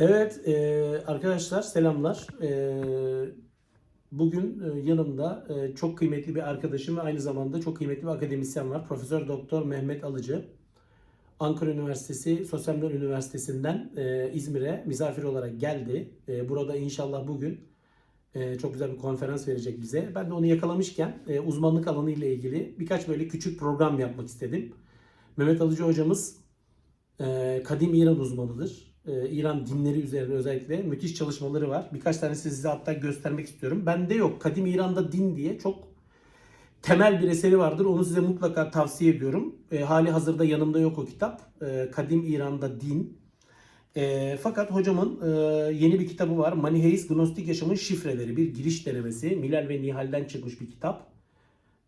Evet e, arkadaşlar selamlar. E, bugün e, yanımda e, çok kıymetli bir arkadaşım ve aynı zamanda çok kıymetli bir akademisyen var. Profesör Doktor Mehmet Alıcı. Ankara Üniversitesi Sosyal Bilimler Üniversitesi'nden e, İzmir'e misafir olarak geldi. E, burada inşallah bugün e, çok güzel bir konferans verecek bize. Ben de onu yakalamışken e, uzmanlık alanı ile ilgili birkaç böyle küçük program yapmak istedim. Mehmet Alıcı hocamız e, kadim İran uzmanıdır. E, İran dinleri üzerine özellikle müthiş çalışmaları var. Birkaç tanesini size hatta göstermek istiyorum. Bende yok. Kadim İran'da din diye çok temel bir eseri vardır. Onu size mutlaka tavsiye ediyorum. E, hali hazırda yanımda yok o kitap. E, Kadim İran'da Din. E, fakat hocamın e, yeni bir kitabı var. Maniheist Gnostik Yaşamın Şifreleri. Bir giriş denemesi. Milal ve Nihal'den çıkmış bir kitap.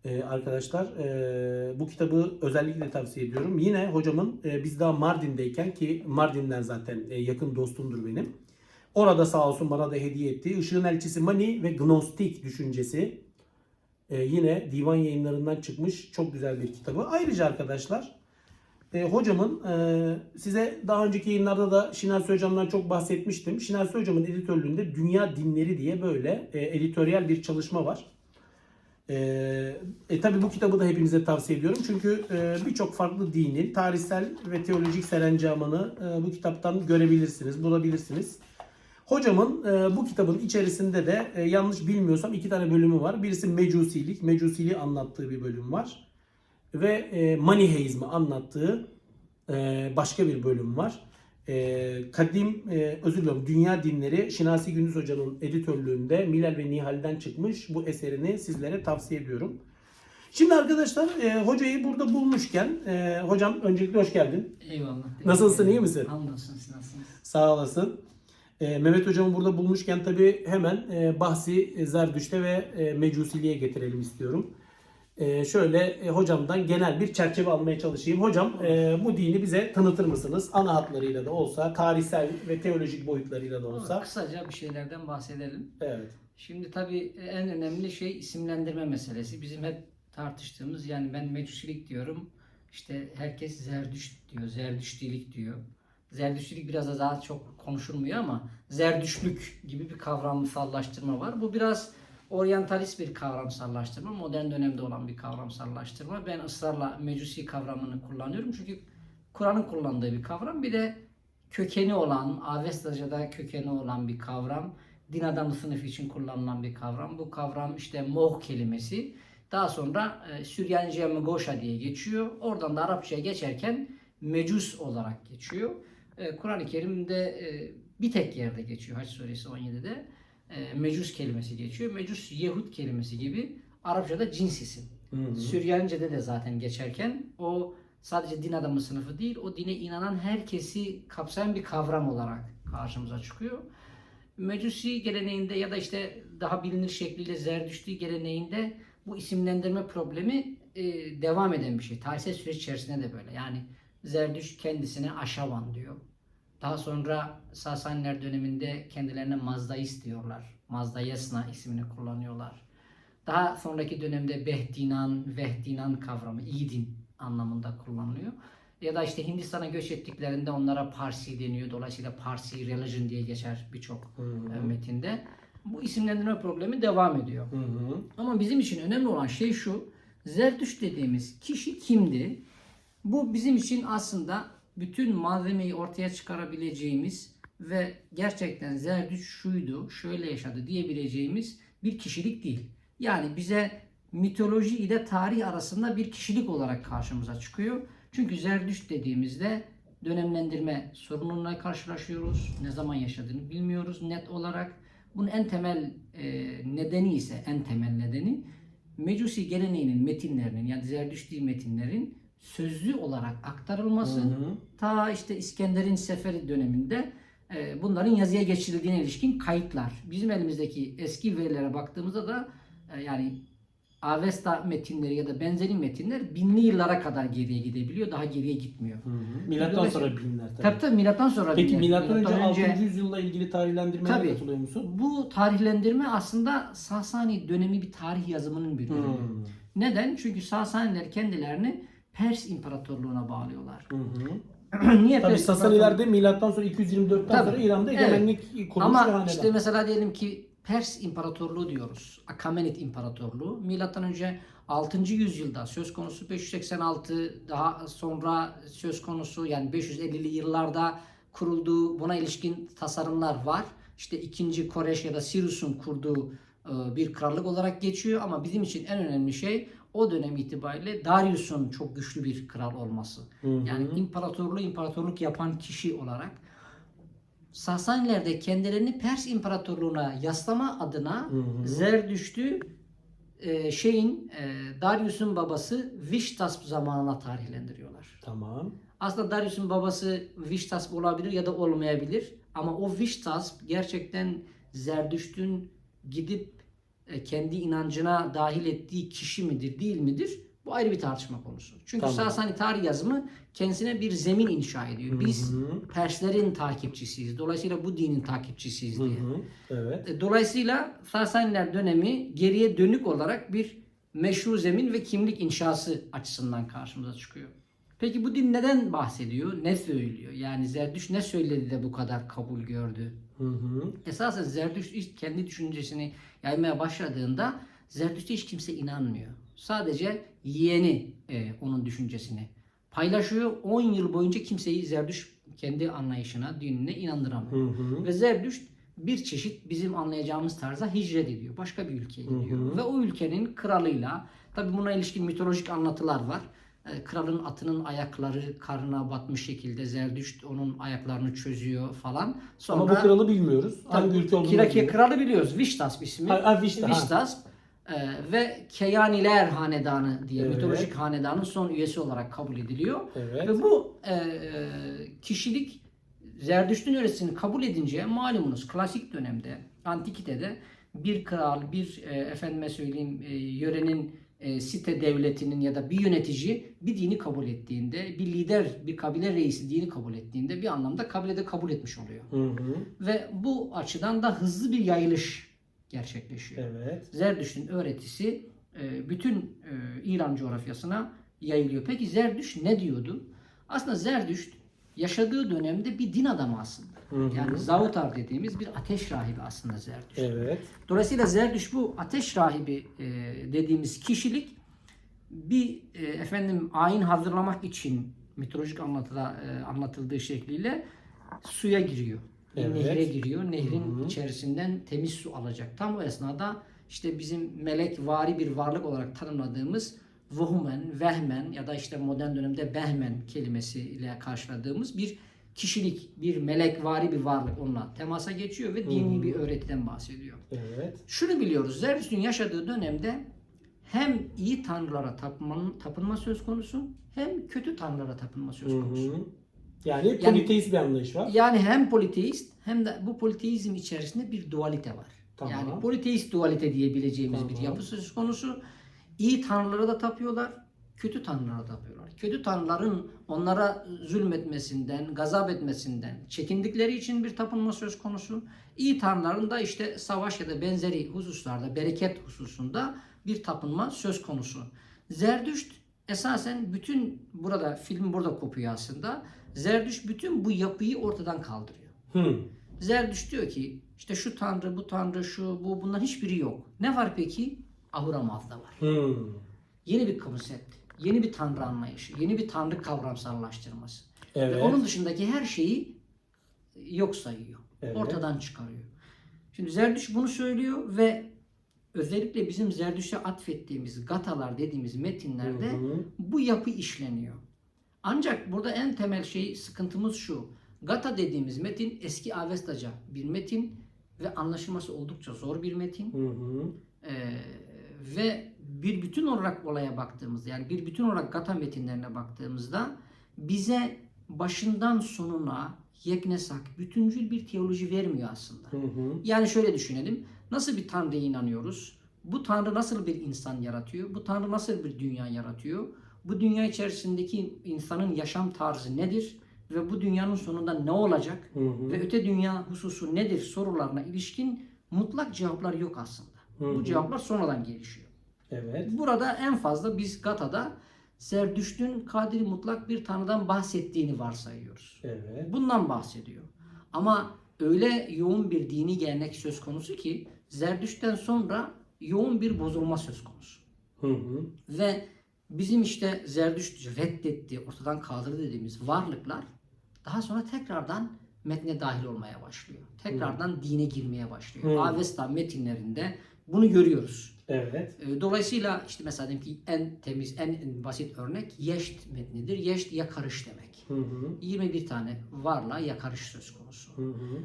E, arkadaşlar e, bu kitabı özellikle tavsiye ediyorum. Yine hocamın e, biz daha Mardin'deyken ki Mardin'den zaten e, yakın dostumdur benim. Orada sağ olsun bana da hediye etti. Işığın Elçisi Mani ve Gnostik Düşüncesi. E, yine divan yayınlarından çıkmış çok güzel bir kitabı. Ayrıca arkadaşlar e, hocamın e, size daha önceki yayınlarda da Şinasi Hocam'dan çok bahsetmiştim. Şinasi Hocam'ın editörlüğünde Dünya Dinleri diye böyle e, editoryal bir çalışma var. E, e tabi bu kitabı da hepinize tavsiye ediyorum. Çünkü e, birçok farklı dinin tarihsel ve teolojik serencamını e, bu kitaptan görebilirsiniz, bulabilirsiniz. Hocamın e, bu kitabın içerisinde de e, yanlış bilmiyorsam iki tane bölümü var. Birisi mecusilik, mecusiliği anlattığı bir bölüm var. Ve e, maniheizmi anlattığı e, başka bir bölüm var. E, kadim, e, özür diliyorum, Dünya Dinleri Şinasi Gündüz Hoca'nın editörlüğünde Milal ve Nihal'den çıkmış bu eserini sizlere tavsiye ediyorum. Şimdi arkadaşlar e, hocayı burada bulmuşken, e, hocam öncelikle hoş geldin. Eyvallah. Nasılsın, iyi misin? Hamdolsun siz nasılsınız? Sağ olasın. E, Mehmet hocamı burada bulmuşken tabii hemen e, bahsi Zerdüşt'e ve e, Mecusiliğe getirelim istiyorum. E, şöyle e, hocamdan genel bir çerçeve almaya çalışayım. Hocam e, bu dini bize tanıtır mısınız? Ana hatlarıyla da olsa, tarihsel ve teolojik boyutlarıyla da olsa. Kısaca bir şeylerden bahsedelim. Evet. Şimdi tabii en önemli şey isimlendirme meselesi. Bizim hep tartıştığımız yani ben mecusilik diyorum. İşte herkes zerdüşt diyor, zerdüştilik diyor. Zerdüştilik biraz da daha çok konuşulmuyor ama zerdüşlük gibi bir kavramsallaştırma var. Bu biraz oryantalist bir kavramsallaştırma, modern dönemde olan bir kavramsallaştırma. Ben ısrarla mecusi kavramını kullanıyorum çünkü Kur'an'ın kullandığı bir kavram. Bir de kökeni olan, Avestaca'da kökeni olan bir kavram. Din adamı sınıfı için kullanılan bir kavram. Bu kavram işte moh kelimesi. Daha sonra e, Süryanice Megoşa diye geçiyor. Oradan da Arapçaya geçerken mecus olarak geçiyor. E, Kur'an-ı Kerim'de e, bir tek yerde geçiyor Haç suresi 17'de. E, mecus kelimesi geçiyor. Mecus Yehud kelimesi gibi Arapçada cins isim. Hı hı. Süryanice'de de zaten geçerken o sadece din adamı sınıfı değil, o dine inanan herkesi kapsayan bir kavram olarak karşımıza çıkıyor. Mecusi geleneğinde ya da işte daha bilinir şekliyle Zerdüştü geleneğinde bu isimlendirme problemi e, devam eden bir şey. Tarihsel süreç içerisinde de böyle. Yani Zerdüşt kendisine Aşavan diyor. Daha sonra Sasaniler döneminde kendilerine Mazdaist diyorlar. Mazdayesna ismini kullanıyorlar. Daha sonraki dönemde Behdinan, Vehdinan kavramı, iyi din anlamında kullanılıyor. Ya da işte Hindistan'a göç ettiklerinde onlara Parsi deniyor. Dolayısıyla Parsi religion diye geçer birçok e, metinde. Bu isimlendirme problemi devam ediyor. Hı hı. Ama bizim için önemli olan şey şu. Zerdüşt dediğimiz kişi kimdi? Bu bizim için aslında bütün malzemeyi ortaya çıkarabileceğimiz ve gerçekten Zerdüşt şuydu, şöyle yaşadı diyebileceğimiz bir kişilik değil. Yani bize mitoloji ile tarih arasında bir kişilik olarak karşımıza çıkıyor. Çünkü Zerdüşt dediğimizde dönemlendirme sorununa karşılaşıyoruz. Ne zaman yaşadığını bilmiyoruz net olarak. Bunun en temel e, nedeni ise en temel nedeni Mecusi geleneğinin metinlerinin yani Zerdüşti metinlerin sözlü olarak aktarılması Hı hı. ta işte İskender'in seferi döneminde e, bunların yazıya geçirildiğine ilişkin kayıtlar. Bizim elimizdeki eski verilere baktığımızda da e, yani Avesta metinleri ya da benzeri metinler binli yıllara kadar geriye gidebiliyor. Daha geriye gitmiyor. Hı hı. Milattan sonra binler tabii. Tabii tabii milattan sonra Peki binler. milattan önce Milattan 6. yüzyılla ilgili tarihlendirmeye Tabii. katılıyor musun? Bu tarihlendirme aslında Sasani dönemi bir tarih yazımının bir ürünü. Hı Neden? Çünkü Sasaniler kendilerini Pers İmparatorluğu'na bağlıyorlar. hı. hı. Niye Tabii Pers Sasanilerde milattan sonra 224'ten Tabii. sonra İran'da Evet. egemenlik kurmuş bir Ama hanedan. işte mesela diyelim ki Pers İmparatorluğu diyoruz. Akamenit İmparatorluğu. Milattan önce 6. yüzyılda söz konusu 586 daha sonra söz konusu yani 550'li yıllarda kurulduğu buna ilişkin tasarımlar var. İşte 2. Koreş ya da Sirus'un kurduğu e, bir krallık olarak geçiyor ama bizim için en önemli şey o dönem itibariyle Darius'un çok güçlü bir kral olması. Hı hı. Yani imparatorluğu imparatorluk yapan kişi olarak Sasaniler de kendilerini Pers İmparatorluğu'na yaslama adına Hı hı. Zerdüşt'ü e, şeyin e, Darius'un babası Viştas zamanına tarihlendiriyorlar. Tamam. Aslında Darius'un babası Viştas olabilir ya da olmayabilir. Ama o Viştas gerçekten Zerdüşt'ün gidip kendi inancına dahil ettiği kişi midir değil midir? Bu ayrı bir tartışma konusu. Çünkü Tamam. Sasani tarih yazımı kendisine bir zemin inşa ediyor. Biz Hı hı. Perslerin takipçisiyiz. Dolayısıyla bu dinin takipçisiyiz diye. hı. Evet. E, Dolayısıyla Sasaniler dönemi geriye dönük olarak bir meşru zemin ve kimlik inşası açısından karşımıza çıkıyor. Peki bu din neden bahsediyor? Ne söylüyor? Yani Zerdüş ne söyledi de bu kadar kabul gördü? Hı hı. Esasen Zerdüşt ilk kendi düşüncesini yaymaya başladığında Zerdüşt'e hiç kimse inanmıyor. Sadece yeğeni e, onun düşüncesini paylaşıyor. 10 yıl boyunca kimseyi Zerdüşt kendi anlayışına, dinine inandıramıyor. Hı hı. Ve Zerdüşt bir çeşit bizim anlayacağımız tarza hicret ediyor. Başka bir ülkeye Hı hı. gidiyor. Ve o ülkenin kralıyla, tabi buna ilişkin mitolojik anlatılar var. Ee, Kralın atının ayakları karnına batmış şekilde Zerdüşt onun ayaklarını çözüyor falan. Sonra Ama bu kralı bilmiyoruz. Hangi ülke olduğunu Kirake kralı biliyoruz. Viştas ismi. Ha, ha, Vişta, ha. Viştas. Ee, ve Keyaniler Hanedanı diye Evet. mitolojik hanedanın son üyesi olarak kabul ediliyor. Evet. Ve bu e, kişilik Zerdüşt'ün öğretisini kabul edince malumunuz klasik dönemde, antikitede bir kral, bir e, efendime söyleyeyim e, yörenin e, site devletinin ya da bir yönetici bir dini kabul ettiğinde, bir lider, bir kabile reisi dini kabul ettiğinde bir anlamda kabilede kabul etmiş oluyor. Hı hı. Ve bu açıdan da hızlı bir yayılış gerçekleşiyor. Evet. Zerdüşt'ün öğretisi e, bütün e, İran coğrafyasına yayılıyor. Peki Zerdüşt ne diyordu? Aslında Zerdüşt yaşadığı dönemde bir din adamı aslında. Hı hı. Yani Zautar dediğimiz bir ateş rahibi aslında Zerdüşt. Evet. Dolayısıyla Zerdüşt bu ateş rahibi e, dediğimiz kişilik bir e, efendim ayin hazırlamak için mitolojik anlatıda e, anlatıldığı şekliyle suya giriyor. Evet. Nehre giriyor. Nehrin Hı hı. içerisinden temiz su alacak. Tam o esnada işte bizim melek vari bir varlık olarak tanımladığımız vuhmen, vehmen ya da işte modern dönemde behmen kelimesiyle karşıladığımız bir kişilik, bir melek vari bir varlık onunla temasa geçiyor ve dini hı. bir öğretiden bahsediyor. Evet. Şunu biliyoruz. Zerdüşt'ün yaşadığı dönemde hem iyi tanrılara tapınma, tapınma söz konusu hem kötü tanrılara tapınma söz konusu. hı. Yani politeist bir anlayış var. Yani hem politeist hem de bu politeizm içerisinde bir dualite var. Tamam. Yani politeist dualite diyebileceğimiz bir Tamam. yapı söz konusu. İyi tanrılara da tapıyorlar, kötü tanrılara da tapıyorlar. Kötü tanrıların onlara zulmetmesinden, gazap etmesinden çekindikleri için bir tapınma söz konusu. İyi tanrıların da işte savaş ya da benzeri hususlarda, bereket hususunda bir tapınma söz konusu. Zerdüşt esasen bütün burada film burada kopuyor aslında. Zerdüşt bütün bu yapıyı ortadan kaldırıyor. Hı. Zerdüşt diyor ki işte şu tanrı, bu tanrı, şu, bu bunların hiçbiri yok. Ne var peki? Ahura Mazda var. Hı. Yeni bir konsept, yeni bir tanrı anlayışı, yeni bir tanrı kavramsallaştırması. Ve Evet. onun dışındaki her şeyi yok sayıyor. Evet. Ortadan çıkarıyor. Şimdi Zerdüş bunu söylüyor ve özellikle bizim Zerdüş'e atfettiğimiz gatalar dediğimiz metinlerde Hı hı. bu yapı işleniyor. Ancak burada en temel şey sıkıntımız şu. Gata dediğimiz metin eski Avestaca bir metin ve anlaşılması oldukça zor bir metin. Hı hı. Ee, ve bir bütün olarak olaya baktığımızda yani bir bütün olarak Gata metinlerine baktığımızda bize başından sonuna yeknesak, bütüncül bir teoloji vermiyor aslında. Hı hı. Yani şöyle düşünelim. Nasıl bir Tanrı'ya inanıyoruz? Bu Tanrı nasıl bir insan yaratıyor? Bu Tanrı nasıl bir dünya yaratıyor? Bu dünya içerisindeki insanın yaşam tarzı nedir? Ve bu dünyanın sonunda ne olacak? Hı hı. Ve öte dünya hususu nedir sorularına ilişkin mutlak cevaplar yok aslında. Hı hı. Bu cevaplar sonradan gelişiyor. Evet. Burada en fazla biz Gata'da Zerdüşt'ün kadiri mutlak bir tanrıdan bahsettiğini varsayıyoruz. Evet. Bundan bahsediyor. Ama öyle yoğun bir dini gelenek söz konusu ki Zerdüşt'ten sonra yoğun bir bozulma söz konusu. Hı hı. Ve bizim işte Zerdüşt reddetti, ortadan kaldırdı dediğimiz varlıklar daha sonra tekrardan metne dahil olmaya başlıyor. Tekrardan dine girmeye başlıyor. Hmm. Avesta metinlerinde bunu görüyoruz. Evet. Ee, Dolayısıyla işte mesela diyelim ki en temiz, en, basit örnek Yeşt metnidir. Yeşt yakarış demek. Hı hı. 21 tane varla yakarış söz konusu. Hı hı.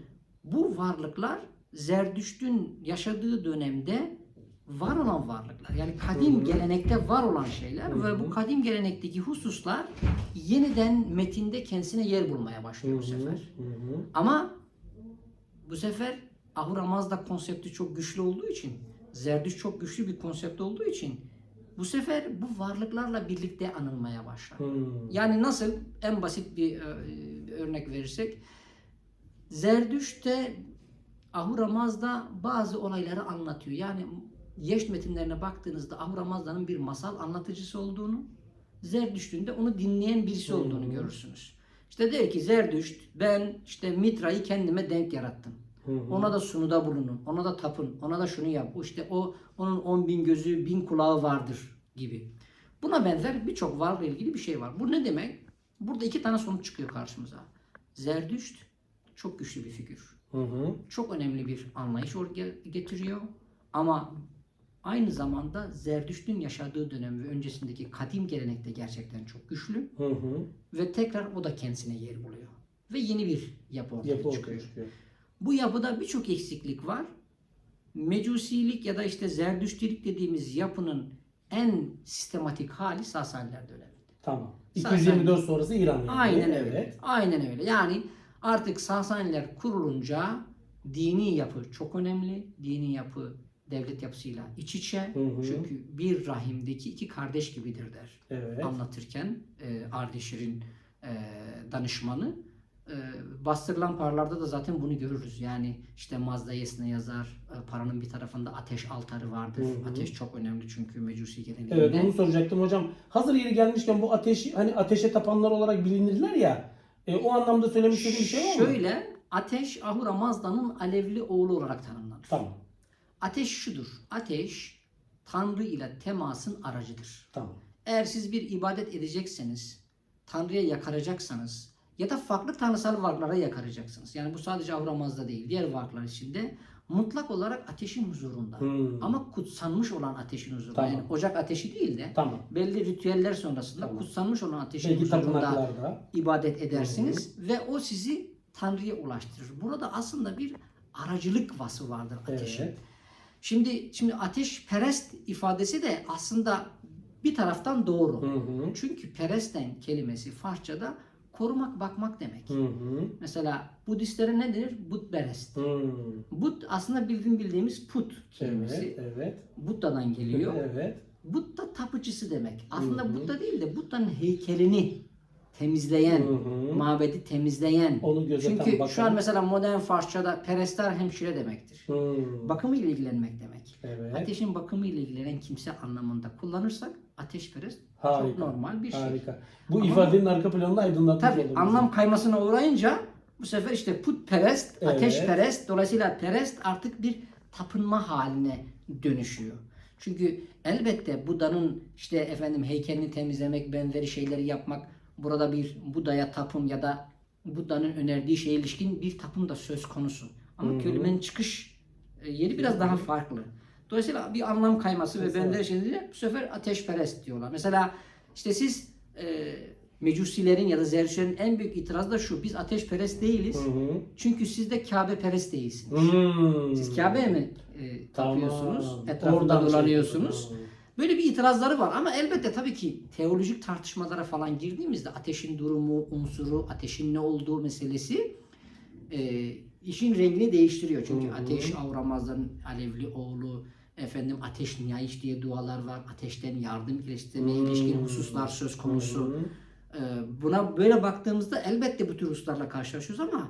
Bu varlıklar Zerdüşt'ün yaşadığı dönemde var olan varlıklar. Yani kadim Hı hı. gelenekte var olan şeyler Hı ve hı. bu kadim gelenekteki hususlar yeniden metinde kendisine yer bulmaya başlıyor bu Hı hı. sefer. Hı hı. Ama bu sefer Ahura Mazda konsepti çok güçlü olduğu için, Zerdüş çok güçlü bir konsept olduğu için bu sefer bu varlıklarla birlikte anılmaya başlar. Hı. Yani nasıl en basit bir e, örnek verirsek Zerdüş'te Ahura Mazda bazı olayları anlatıyor. Yani Yeşt metinlerine baktığınızda Ahura Mazda'nın bir masal anlatıcısı olduğunu, Zerdüşt'ün de onu dinleyen birisi olduğunu görürsünüz. İşte der ki Zerdüşt ben işte Mitra'yı kendime denk yarattım. Hı hı. Ona da sunuda bulunun, ona da tapın, ona da şunu yap. İşte o onun on bin gözü, bin kulağı vardır gibi. Buna benzer birçok varlıkla ilgili bir şey var. Bu ne demek? Burada iki tane sonuç çıkıyor karşımıza. Zerdüşt çok güçlü bir figür. Hı hı. Çok önemli bir anlayış ortaya getiriyor. Ama aynı zamanda Zerdüşt'ün yaşadığı dönem ve öncesindeki kadim gelenekte gerçekten çok güçlü. Hı hı. Ve tekrar o da kendisine yer buluyor. Ve yeni bir yapı ortaya Yapı ortaya çıkıyor. Bu yapıda birçok eksiklik var. Mecusilik ya da işte Zerdüştilik dediğimiz yapının en sistematik hali Sasaniler dönemi. Tamam. Zaten- 224 sonrası İran yani. Aynen öyle. Evet. Aynen öyle. Yani artık Sasaniler kurulunca dini yapı çok önemli. Dini yapı devlet yapısıyla iç içe. Hı hı. Çünkü bir rahimdeki iki kardeş gibidir der. Evet. Anlatırken e, Ardişir'in e, danışmanı bastırılan paralarda da zaten bunu görürüz. Yani işte Mazda Yesne yazar. paranın bir tarafında ateş altarı vardır. Hı hı. Ateş çok önemli çünkü Mecusi geleneğinde. Evet onu soracaktım hocam. Hazır yeri gelmişken bu ateş hani ateşe tapanlar olarak bilinirler ya. E, o anlamda söylemek istediğim bir şey var mı? Şöyle ateş Ahura Mazda'nın alevli oğlu olarak tanımlanır. Tamam. Ateş şudur. Ateş Tanrı ile temasın aracıdır. Tamam. Eğer siz bir ibadet edecekseniz, Tanrı'ya yakaracaksanız ya da farklı tanrısal varlıklara yakaracaksınız. Yani bu sadece Ahura Mazda değil, diğer varlıklar içinde mutlak olarak ateşin huzurunda. Hmm. Ama kutsanmış olan ateşin huzurunda. Tamam. Yani ocak ateşi değil de Tamam. belli ritüeller sonrasında Tamam. kutsanmış olan ateşin Belki huzurunda ibadet edersiniz ve o sizi Tanrı'ya ulaştırır. Burada aslında bir aracılık vasfı vardır ateşin. Evet. Şimdi şimdi ateş perest ifadesi de aslında bir taraftan doğru. Hı hı. Çünkü peresten kelimesi Farsçada korumak, bakmak demek. Hı hı. Mesela Budistlere ne denir? Budperest. Hı. Bud aslında bildiğim bildiğimiz put kelimesi. Evet. Evet. Buddha'dan geliyor. Evet. Buddha tapıcısı demek. Aslında Hı hı. Buddha değil de Buddha'nın heykelini temizleyen, Hı hı. mabedi temizleyen. Onu gözeten Çünkü bakan. şu an mesela modern Farsçada perestler hemşire demektir. Hı. Bakımı ile ilgilenmek demek. Evet. Ateşin bakımı ile ilgilenen kimse anlamında kullanırsak ateşperest çok Harika. normal bir şey. Harika. Bu Ama- ifadenin arka planını aydınlatmış Tabi olduk. anlam kaymasına uğrayınca bu sefer işte putperest, Evet. ateşperest dolayısıyla perest artık bir tapınma haline dönüşüyor. Çünkü elbette Buda'nın işte efendim heykelini temizlemek, benzeri şeyleri yapmak burada bir Buda'ya tapım ya da Buda'nın önerdiği şeye ilişkin bir tapım da söz konusu. Ama Hı hı. kelimenin çıkış e, yeri biraz daha farklı. Dolayısıyla bir anlam kayması ve benzeri şeyleri bu sefer ateşperest diyorlar. Mesela işte siz e, Mecusilerin ya da Zerdüştlerin en büyük itirazı da şu. Biz ateşperest değiliz. Hı hı. Çünkü siz de Kabe perest değilsiniz. Hmm. Siz Kabe'ye mi e, tapıyorsunuz? Tamam. Etrafında Oradan şey- dolanıyorsunuz. Böyle bir itirazları var ama elbette tabii ki teolojik tartışmalara falan girdiğimizde ateşin durumu, unsuru, ateşin ne olduğu meselesi e, işin rengini değiştiriyor. Çünkü Hı hı. ateş Avramaz'ın alevli oğlu, efendim ateş niyayiş diye dualar var. Ateşten yardım ilişkin Hmm. hususlar söz konusu. Hı. Ee, Buna böyle baktığımızda elbette bu tür hususlarla karşılaşıyoruz ama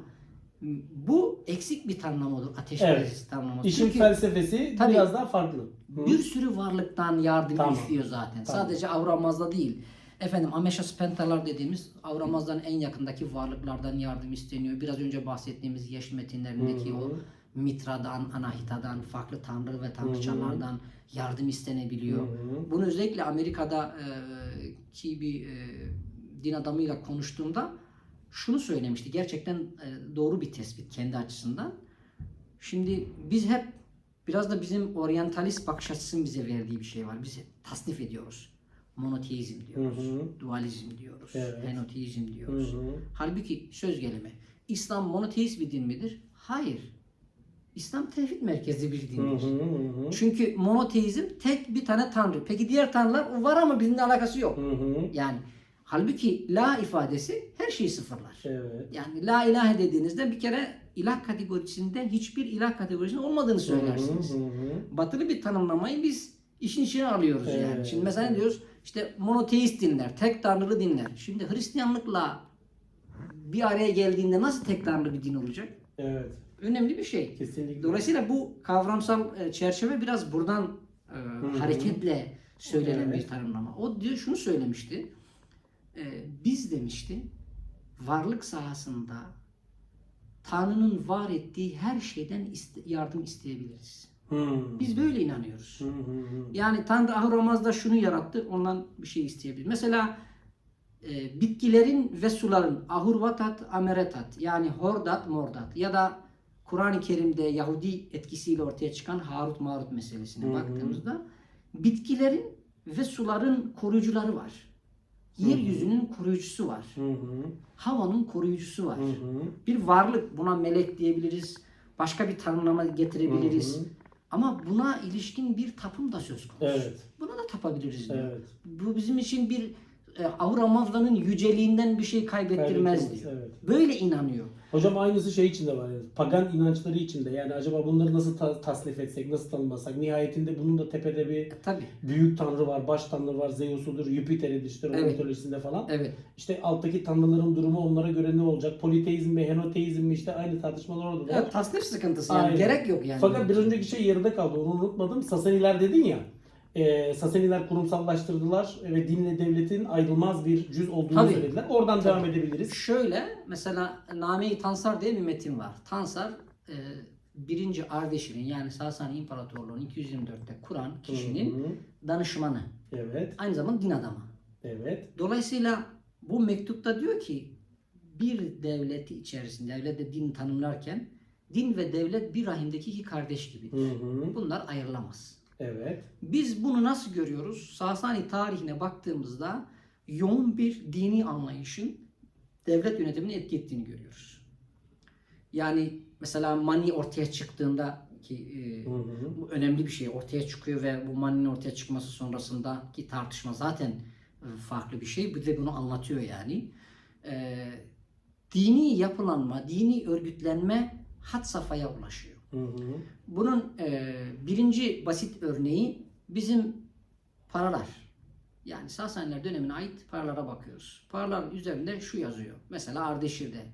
bu eksik bir tanımlamadır. Ateş Evet. tanımlaması. İşin Çünkü felsefesi Tabii. biraz daha farklı. Hı. bir sürü varlıktan yardım Tamam. istiyor zaten. Tamam. Sadece Avramaz'da değil. Efendim Ameşa Spentalar dediğimiz Avramaz'dan en yakındaki varlıklardan yardım isteniyor. Biraz önce bahsettiğimiz yeşil metinlerindeki o Mitra'dan, Anahita'dan, farklı tanrı ve tanrıçalardan yardım istenebiliyor. Bunu özellikle Amerika'da e, ki bir e, din adamıyla konuştuğumda şunu söylemişti. Gerçekten e, doğru bir tespit kendi açısından. Şimdi biz hep biraz da bizim oryantalist bakış açısının bize verdiği bir şey var. Biz tasnif ediyoruz. Monoteizm diyoruz. Hı hı. Dualizm diyoruz. Evet. Henoteizm diyoruz. Hı hı. Halbuki söz gelimi İslam monoteist bir din midir? Hayır. İslam tevhid merkezli bir dindir. hı hı hı. Çünkü monoteizm tek bir tane tanrı. Peki diğer tanrılar var ama bizimle alakası yok. Hı hı. Yani halbuki la ifadesi her şeyi sıfırlar. Evet. Yani la ilahe dediğinizde bir kere ilah kategorisinde hiçbir ilah kategorisinin olmadığını söylersiniz. Hı hı hı. Batılı bir tanımlamayı biz işin içine alıyoruz yani. Evet. Şimdi mesela diyoruz? İşte monoteist dinler, tek tanrılı dinler. Şimdi Hristiyanlıkla bir araya geldiğinde nasıl tek tanrılı bir din olacak? Evet. Önemli bir şey. Kesinlikle. Dolayısıyla bu kavramsal e, çerçeve biraz buradan e, hareketle söylenen Evet. bir tanımlama. O diyor şunu söylemişti. E, biz demişti varlık sahasında Tanrı'nın var ettiği her şeyden iste- yardım isteyebiliriz. Hı. Biz böyle inanıyoruz. Hı. Yani Tanrı Ahramaz'da şunu yarattı, ondan bir şey isteyebilir. Mesela e, bitkilerin ve suların ahurvatat, ameretat yani hordat, mordat ya da Kur'an-ı Kerim'de Yahudi etkisiyle ortaya çıkan Harut Marut meselesine Hı hı. baktığımızda bitkilerin ve suların koruyucuları var. Yeryüzünün koruyucusu var. Hı hı. Havanın koruyucusu var. Hı hı. Bir varlık buna melek diyebiliriz. Başka bir tanımlama getirebiliriz. Hı hı. Ama buna ilişkin bir tapım da söz konusu. Evet. Buna da tapabiliriz diyor. Evet. Bu bizim için bir e, Ahura Mazda'nın yüceliğinden bir şey kaybettirmez Kaybetmez, diyor. evet. Böyle inanıyor. Hocam aynısı şey içinde var. Yani, pagan inançları içinde. Yani acaba bunları nasıl ta- tasnif etsek, nasıl tanımlasak? Nihayetinde bunun da tepede bir E, tabii. büyük tanrı var, baş tanrı var, Zeus'udur, Jüpiter'idir Evet. mitolojisinde falan. Evet. İşte alttaki tanrıların durumu onlara göre ne olacak? Politeizm mi, henoteizm mi işte aynı tartışmalar orada da. Evet, tasnif sıkıntısı yani. Aynen. Gerek yok yani. Fakat biraz önceki şey yarıda kaldı. Onu unutmadım. Sasaniler dedin ya. E, Sasaniler kurumsallaştırdılar ve dinle devletin ayrılmaz bir cüz olduğunu Tabii. söylediler. Oradan devam edebiliriz. Şöyle mesela Name-i Tansar diye bir metin var. Tansar e, birinci Ardeşir'in yani Sasani İmparatorluğu'nun 224'te kuran kişinin Hı hı. danışmanı. Evet, Aynı zamanda din adamı. evet. Dolayısıyla bu mektupta diyor ki bir devleti içerisinde, devlette din tanımlarken din ve devlet bir rahimdeki iki kardeş gibidir. Hı hı. Bunlar ayrılamaz. Evet. Biz bunu nasıl görüyoruz? Sasani tarihine baktığımızda yoğun bir dini anlayışın devlet yönetimini etki ettiğini görüyoruz. Yani mesela Mani ortaya çıktığında ki e, Hı hı. bu önemli bir şey ortaya çıkıyor ve bu Mani'nin ortaya çıkması sonrasındaki tartışma zaten e, farklı bir şey. Bir de bunu anlatıyor yani. E, dini yapılanma, dini örgütlenme had safhaya ulaşıyor. Hı hı. Bunun e, birinci basit örneği bizim paralar. Yani Sasaniler dönemine ait paralara bakıyoruz. Paraların üzerinde şu yazıyor. Mesela Ardeşir'de.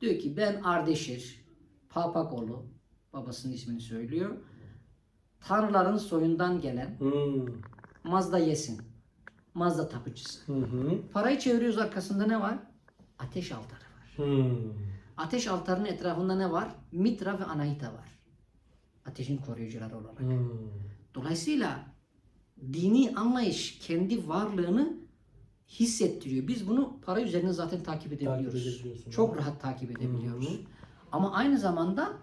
Diyor ki ben Ardeşir, Papakoğlu, babasının ismini söylüyor. Tanrıların soyundan gelen Hı Mazda Yesin. Mazda tapıcısı. hı. hı. Parayı çeviriyoruz arkasında ne var? Ateş altarı var. Hı. Ateş altarının etrafında ne var? Mitra ve Anahita var. Ateşin koruyucuları olarak. Hı. Dolayısıyla dini anlayış kendi varlığını hissettiriyor. Biz bunu para üzerinden zaten takip edebiliyoruz. edebiliyorsun. Çok rahat takip edebiliyoruz. Hı. Ama aynı zamanda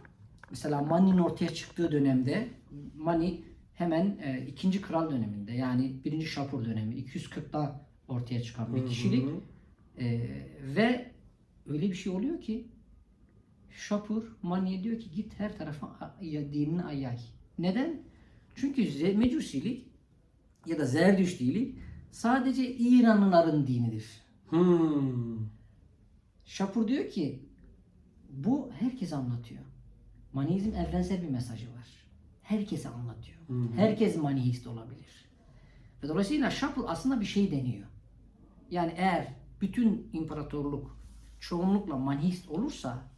mesela Mani'nin ortaya çıktığı dönemde Mani hemen e, ikinci kral döneminde yani birinci Şapur dönemi 240'da ortaya çıkan bir Hı hı. kişilik E, ve öyle bir şey oluyor ki Şapur Mani'ye diyor ki git her tarafa dinini yay. Neden? Çünkü Mecusilik ya da Zerdüştilik sadece İranlıların dinidir. Hı. Şapur diyor ki bu herkes anlatıyor. Manizm evrensel bir mesajı var. Herkese anlatıyor. Hı. Herkes manihist olabilir. Ve dolayısıyla Şapur aslında bir şey deniyor. Yani eğer bütün imparatorluk çoğunlukla manihist olursa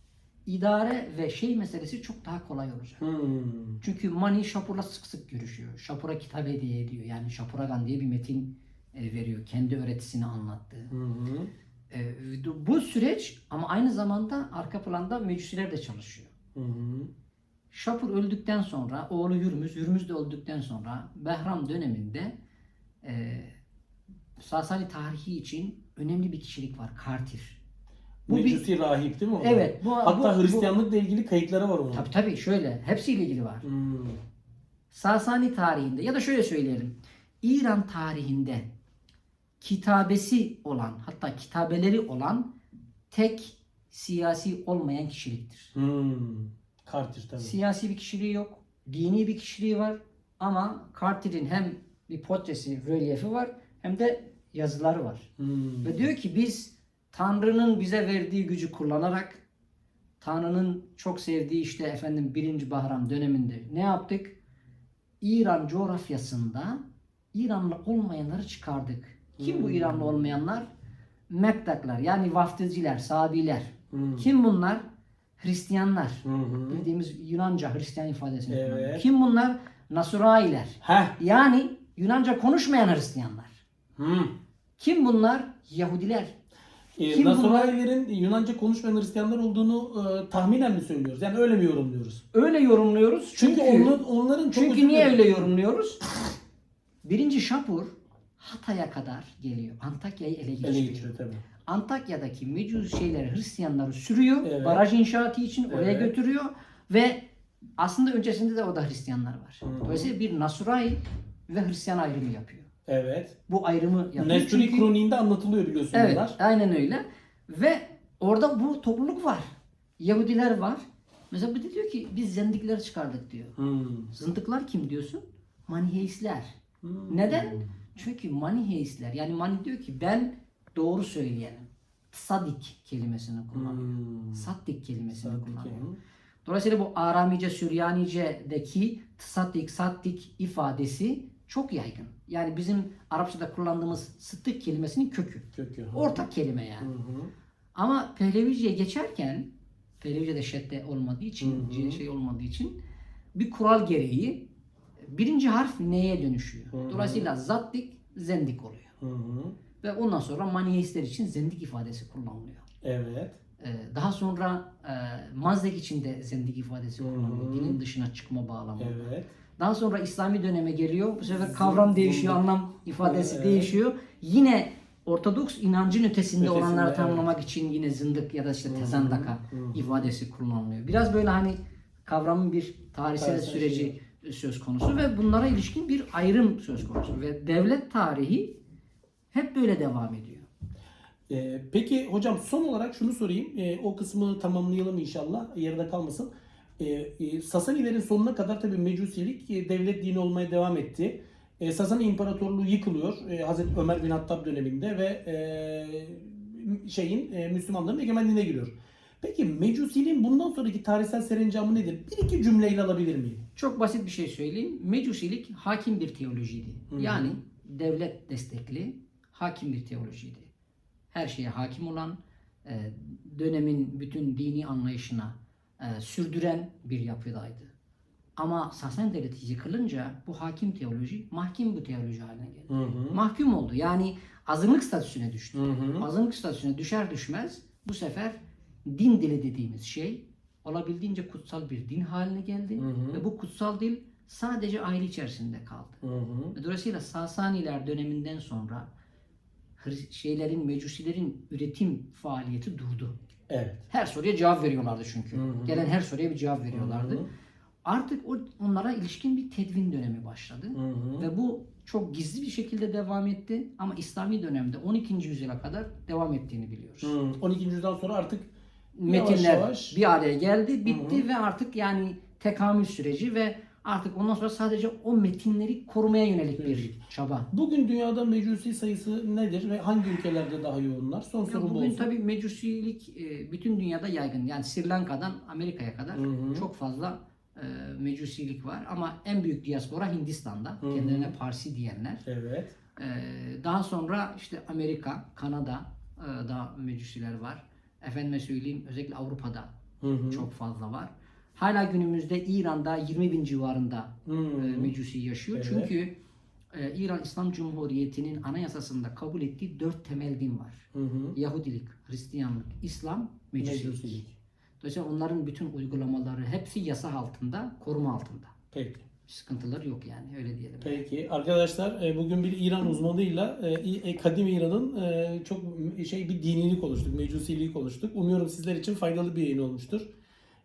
idare ve şey meselesi çok daha kolay olacak. Hı. Çünkü Mani Şapur'la sık sık görüşüyor. Şapur'a kitap hediye ediyor. Yani Şapuragan diye bir metin e, veriyor. Kendi öğretisini anlattığı. Hı. E, bu süreç ama aynı zamanda arka planda mecusiler de çalışıyor. Hı. Şapur öldükten sonra oğlu Hürmüz, Hürmüz de öldükten sonra Behram döneminde e, Sasani tarihi için önemli bir kişilik var. Kartir. Bu bir, Mecusi rahip değil mi? o? evet. Bu, Hatta bu, Hristiyanlıkla ilgili kayıtları var onun. Bu, tabii tabii şöyle. Hepsiyle ilgili var. Hmm. Sasani tarihinde ya da şöyle söyleyelim. İran tarihinde kitabesi olan hatta kitabeleri olan tek siyasi olmayan kişiliktir. Hmm. Kartir tabii. Siyasi bir kişiliği yok. Dini bir kişiliği var. Ama Carter'in hem bir portresi, rölyefi var hem de yazıları var. Hmm. Ve diyor ki biz Tanrı'nın bize verdiği gücü kullanarak Tanrı'nın çok sevdiği işte efendim birinci Bahram döneminde ne yaptık? İran coğrafyasında İranlı olmayanları çıkardık. Kim bu Hmm. İranlı olmayanlar? Mektaklar yani vaftizciler, Sabiler. Hmm. Kim bunlar? Hristiyanlar. Hı. Bildiğimiz Yunanca Hristiyan ifadesini Evet. kullanıyor. Kim bunlar? Nasurailer. Heh. Yani Yunanca konuşmayan Hristiyanlar. Hmm. Kim bunlar? Yahudiler. Ee, Kim Nasranilerin Yunanca konuşmayan Hristiyanlar olduğunu e, tahminen mi söylüyoruz? Yani öyle mi yorumluyoruz? Öyle yorumluyoruz. Çünkü, Çünkü, onlar, onların çok çünkü niye öyle yorumluyoruz? Birinci Şapur Hatay'a kadar geliyor. Antakya'yı ele geçiriyor. Ele geçiriyor tabii. Antakya'daki mecus şeyleri Hristiyanları sürüyor. Evet. Baraj inşaatı için oraya Evet. götürüyor ve aslında öncesinde de orada Hristiyanlar var. Hı. Dolayısıyla bir Nasurai ve Hristiyan ayrımı yapıyor. Evet. Bu ayrımı yapıyor. Nesturi Çünkü- kroniğinde anlatılıyor biliyorsun Evet, bunlar. aynen öyle. Ve orada bu topluluk var. Yahudiler var. Mesela bir de diyor ki biz zendikleri çıkardık diyor. Hmm. Zındıklar kim diyorsun? Maniheistler. Hmm. Neden? Çünkü Maniheistler yani Mani diyor ki ben doğru söyleyenim. Sadik kelimesini kullanıyor. Hmm. Sattik kelimesini Sadık kullanıyor. yani. Dolayısıyla bu Aramice, Süryanice'deki sattik, sattik ifadesi çok yaygın. Yani bizim Arapçada kullandığımız sıddık kelimesinin kökü. Kökü. ha. Ortak kelime yani. Hı hı. Ama Pehlevice'ye geçerken Pehlevice'de şedde olmadığı için, Hı hı. şey olmadığı için bir kural gereği birinci harf neye dönüşüyor? Hı hı. Dolayısıyla zattik zendik oluyor. Hı hı. Ve ondan sonra maniheistler için zendik ifadesi kullanılıyor. Evet. Ee, Daha sonra e, Mazdek için de zendik ifadesi Hı hı. kullanılıyor. Dinin dışına çıkma bağlamında. Evet. Daha sonra İslami döneme geliyor. Bu sefer kavram değişiyor, anlam ifadesi Evet. değişiyor. Yine Ortodoks inancın ötesinde, Ötesinde, olanları evet. tanımlamak için yine zındık ya da işte tezandaka ifadesi kullanılıyor. Biraz böyle hani kavramın bir tarihsel Tarihsel süreci söz konusu ve bunlara ilişkin bir ayrım söz konusu ve devlet tarihi hep böyle devam ediyor. Ee, peki hocam son olarak şunu sorayım. Ee, o kısmı tamamlayalım inşallah. Yarıda kalmasın. Ee, e, Sasanilerin sonuna kadar tabii Mecusilik e, devlet dini olmaya devam etti. E, Sasani İmparatorluğu yıkılıyor e, Hazreti Ömer bin Hattab döneminde ve e, şeyin e, Müslümanların egemenliğine giriyor. Peki Mecusiliğin bundan sonraki tarihsel serencamı nedir? Bir iki cümleyle alabilir miyim? Çok basit bir şey söyleyeyim. Mecusilik hakim bir teolojiydi. Hı. Yani devlet destekli hakim bir teolojiydi. Her şeye hakim olan, e, dönemin bütün dini anlayışına e, sürdüren bir yapıdaydı. Ama Sasani Devleti yıkılınca bu hakim teoloji mahkum bu teoloji haline geldi. Hı hı. Mahkum oldu. Yani azınlık statüsüne düştü. Hı hı. Azınlık statüsüne düşer düşmez bu sefer din dili dediğimiz şey olabildiğince kutsal bir din haline geldi. Hı hı. Ve bu kutsal dil sadece aile içerisinde kaldı. Hı hı. Dolayısıyla Sasaniler döneminden sonra şeylerin, mecusilerin üretim faaliyeti durdu. Evet. Her soruya cevap veriyorlardı çünkü. Hı hı. Gelen her soruya bir cevap veriyorlardı. Hı hı. Artık o, onlara ilişkin bir tedvin dönemi başladı. Hı hı. Ve bu çok gizli bir şekilde devam etti. Ama İslami dönemde 12. yüzyıla kadar devam ettiğini biliyoruz. Hı. 12. yüzyıldan sonra artık Yavaş Metinler yavaş. bir araya geldi, bitti Hı hı. ve artık yani tekamül süreci ve artık ondan sonra sadece o metinleri korumaya yönelik bir çaba. Bugün dünyada mecusi sayısı nedir ve hangi ülkelerde daha yoğunlar? Son Ya sorum bu bugün olsun. tabii mecusilik e, bütün dünyada yaygın. Yani Sri Lanka'dan Amerika'ya kadar Hı hı. çok fazla e, mecusilik var. Ama en büyük diaspora Hindistan'da. Hı. Kendilerine Parsi diyenler. Evet. E, daha sonra işte Amerika, Kanada e, da mecusiler var. Efendime söyleyeyim özellikle Avrupa'da Hı hı. çok fazla var. Hala günümüzde İran'da 20 bin civarında hı. mecusi yaşıyor. Evet. Çünkü e, İran İslam Cumhuriyeti'nin anayasasında kabul ettiği dört temel din var. Hı hı. Yahudilik, Hristiyanlık, İslam, Mecusilik. Mecusilik. Dolayısıyla onların bütün uygulamaları hepsi yasa altında, koruma altında. Peki. Sıkıntıları yok yani öyle diyelim. Peki arkadaşlar e, bugün bir İran uzmanıyla e, kadim İran'ın çok şey bir dinini konuştuk, mecusiliği konuştuk. Umuyorum sizler için faydalı bir yayın olmuştur.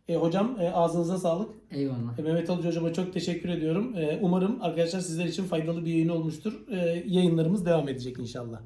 E, hocam e, ağzınıza sağlık. Eyvallah. E, Mehmet Alıcı hocama çok teşekkür ediyorum. E, umarım arkadaşlar sizler için faydalı bir yayın olmuştur. E, yayınlarımız devam edecek inşallah.